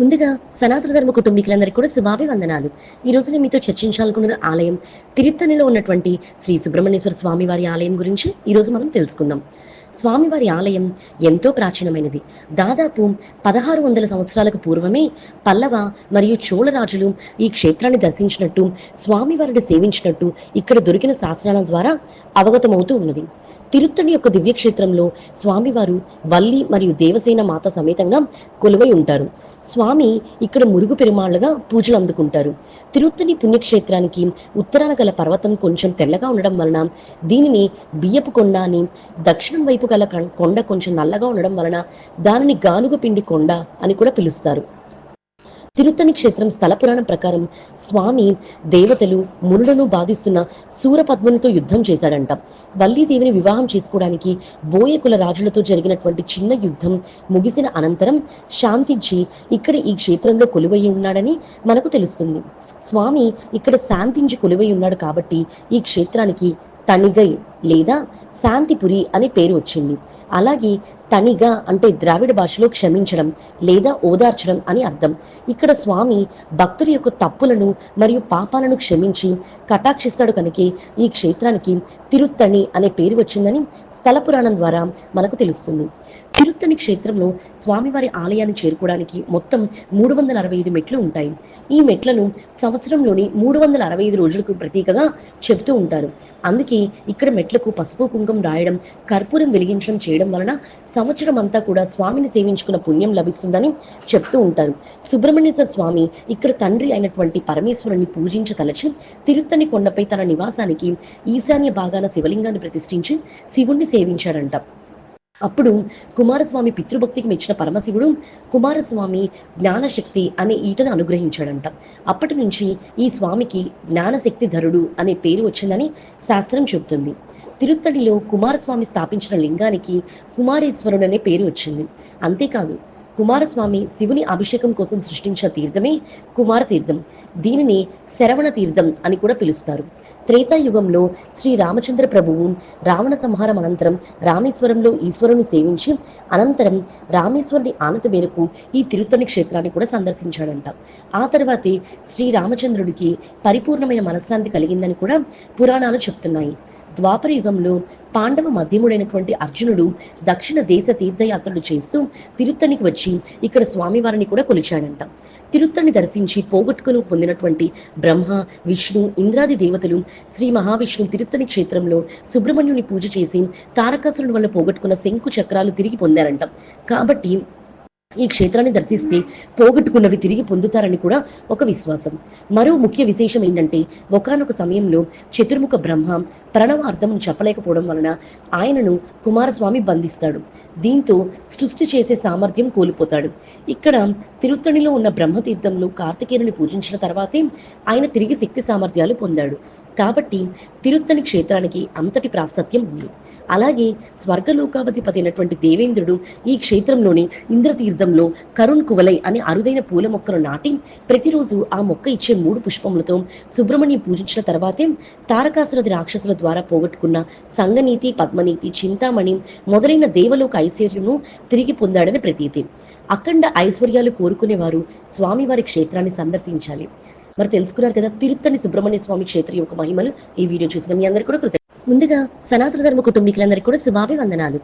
ముందుగా సనాతన ధర్మ కుటుంబీకులందరికీ కూడా శుభాభివందనాలు. ఈ రోజు నేను మీతో చర్చించాలనుకున్న ఆలయం తిరుత్తనిలో ఉన్నటువంటి శ్రీ సుబ్రహ్మణ్యేశ్వర స్వామి వారి ఆలయం గురించి ఈ రోజు మనం తెలుసుకుందాం. స్వామివారి ఆలయం ఎంతో ప్రాచీనమైనది. దాదాపు పదహారు వందల సంవత్సరాలకు పూర్వమే పల్లవ మరియు చోళరాజులు ఈ క్షేత్రాన్ని దర్శించినట్టు స్వామివారిని సేవించినట్టు ఇక్కడ దొరికిన శాసనాల ద్వారా అవగతమవుతూ ఉన్నది. తిరుత్తణి యొక్క దివ్యక్షేత్రంలో స్వామివారు వల్లి మరియు దేవసేన మాత సమేతంగా కొలువై ఉంటారు. స్వామి ఇక్కడ మురుగు పెరుమాళ్ళుగా పూజలు అందుకుంటారు. తిరుత్తని పుణ్యక్షేత్రానికి ఉత్తరాన గల పర్వతం కొంచెం తెల్లగా ఉండడం వలన దీనిని బియ్యపు కొండ అని దక్షిణం వైపు గల కొండ కొంచెం నల్లగా ఉండడం వలన దానిని గానుగ పిండి కొండ అని కూడా పిలుస్తారు. తిరుత్తని క్షేత్రం స్థల పురాణం ప్రకారం స్వామి దేవతలు మునులను బాధిస్తున్న సూరపద్మునితో యుద్ధం చేశాడంట. వల్లీదేవిని వివాహం చేసుకోవడానికి బోయకుల రాజులతో జరిగినటువంటి చిన్న యుద్ధం ముగిసిన అనంతరం శాంతించి ఇక్కడ ఈ క్షేత్రంలో కొలువై ఉన్నాడని మనకు తెలుస్తుంది. స్వామి ఇక్కడ శాంతించి కొలువై ఉన్నాడు కాబట్టి ఈ క్షేత్రానికి తణిగై లేదా శాంతిపురి అనే పేరు వచ్చింది. అలాగే తనిగా అంటే ద్రావిడ భాషలో క్షమించడం లేదా ఓదార్చడం అని అర్థం. ఇక్కడ స్వామి భక్తుల యొక్క తప్పులను మరియు పాపాలను క్షమించి కటాక్షిస్తాడు కనుక ఈ క్షేత్రానికి తిరుత్తణి అనే పేరు వచ్చిందని స్థల పురాణం ద్వారా మనకు తెలుస్తుంది. తిరుత్తణి క్షేత్రంలో స్వామివారి ఆలయాన్ని చేరుకోవడానికి మొత్తం మూడు వందల అరవై ఐదు మెట్లు ఉంటాయి. ఈ మెట్లను సంవత్సరంలోని మూడు వందల అరవై ఐదు రోజులకు ప్రతీకగా చెబుతూ ఉంటారు. అందుకే ఇక్కడ చెట్లకు పసుపు కుంకుమ రాయడం కర్పూరం వెలిగించడం చేయడం వలన సంవత్సరం అంతా కూడా స్వామిని సేవించుకున్న పుణ్యం లభిస్తుందని చెప్తూ ఉంటారు. సుబ్రహ్మణ్యేశ్వర స్వామి ఇక్కడ తండ్రి అయినటువంటి పరమేశ్వరుని పూజించదలచి తిరుత్తని కొండపై తన నివాసానికి ఈశాన్య భాగాన శివలింగాన్ని ప్రతిష్ఠించి శివుణ్ణి సేవించాడంట. అప్పుడు కుమారస్వామి పితృభక్తికి మెచ్చిన పరమశివుడు కుమారస్వామి జ్ఞానశక్తి అనే ఈటను అనుగ్రహించాడంట. అప్పటి నుంచి ఈ స్వామికి జ్ఞానశక్తి ధరుడు అనే పేరు వచ్చిందని శాస్త్రం చెబుతుంది. తిరుత్తడిలో కుమారస్వామి స్థాపించిన లింగానికి కుమారేశ్వరుడు అనే పేరు వచ్చింది. అంతేకాదు కుమారస్వామి శివుని అభిషేకం కోసం సృష్టించిన తీర్థమే కుమార తీర్థం దీనిని శరవణ తీర్థం అని కూడా పిలుస్తారు. త్రేతాయుగంలో శ్రీ రామచంద్ర ప్రభువు రావణ సంహారం అనంతరం రామేశ్వరంలో ఈశ్వరుని సేవించి అనంతరం రామేశ్వరుని ఆనతి మేరకు ఈ తిరుత్తని క్షేత్రాన్ని కూడా సందర్శించాడంట. ఆ తర్వాతే శ్రీ రామచంద్రుడికి పరిపూర్ణమైన మనశ్శాంతి కలిగిందని కూడా పురాణాలు చెప్తున్నాయి. ద్వాపర యుగంలో పాండవ మధ్యముడైనటువంటి అర్జునుడు దక్షిణ దేశ తీర్థయాత్రలు చేస్తూ తిరుత్తనికి వచ్చి ఇక్కడ స్వామివారిని కూడా కొలిచాడంట. తిరుత్తని దర్శించి పోగొట్టుకుని పొందినటువంటి బ్రహ్మ విష్ణు ఇంద్రాది దేవతలు శ్రీ మహావిష్ణు తిరుత్తని క్షేత్రంలో సుబ్రహ్మణ్యుని పూజ చేసి తారకాసురుడు వల్ల పోగొట్టుకున్న శంకు చక్రాలు తిరిగి పొందారంట. కాబట్టి ఈ క్షేత్రాన్ని దర్శిస్తే పోగొట్టుకున్నవి తిరిగి పొందుతారని కూడా ఒక విశ్వాసం. మరో ముఖ్య విశేషం ఏంటంటే ఒకానొక సమయంలో చతుర్ముఖ బ్రహ్మ ప్రణవార్థం చెప్పలేకపోవడం వలన ఆయనను కుమారస్వామి బంధిస్తాడు. దీంతో సృష్టి చేసే సామర్థ్యం కోల్పోతాడు. ఇక్కడ తిరుత్తణిలో ఉన్న బ్రహ్మతీర్థంలో కార్తికేయుని పూజించిన తర్వాతే ఆయన తిరిగి శక్తి సామర్థ్యాలు పొందాడు. కాబట్టి తిరుత్తణి క్షేత్రానికి అంతటి ప్రాశస్త్యం ఉంది. అలాగే స్వర్గలోకాధిపతి అయినటువంటి దేవేంద్రుడు ఈ క్షేత్రంలోని ఇంద్రతీర్థంలో కరుణ్ కువలై అనే అరుదైన పూల మొక్కను నాటి ప్రతిరోజు ఆ మొక్క ఇచ్చే మూడు పుష్పములతో సుబ్రహ్మణ్యం పూజించిన తర్వాతే తారకాసురది రాక్షసుల ద్వారా పోగొట్టుకున్న సంగనీతి పద్మనీతి చింతామణి మొదలైన దేవలోక ఐశ్వర్యము తిరిగి పొందాడని ప్రతీతి. అఖండ ఐశ్వర్యాలు కోరుకునేవారు స్వామివారి క్షేత్రాన్ని సందర్శించాలి. మరి తెలుసుకున్నారు కదా తిరుత్తని సుబ్రహ్మణ్య స్వామి క్షేత్రం యొక్క మహిమలు ఈ వీడియో చూసిన మీ అందరికీ కూడా ముందుగా సనాతన ధర్మ కుటుంబీకులందరికీ కూడా శుభాభివందనాలు.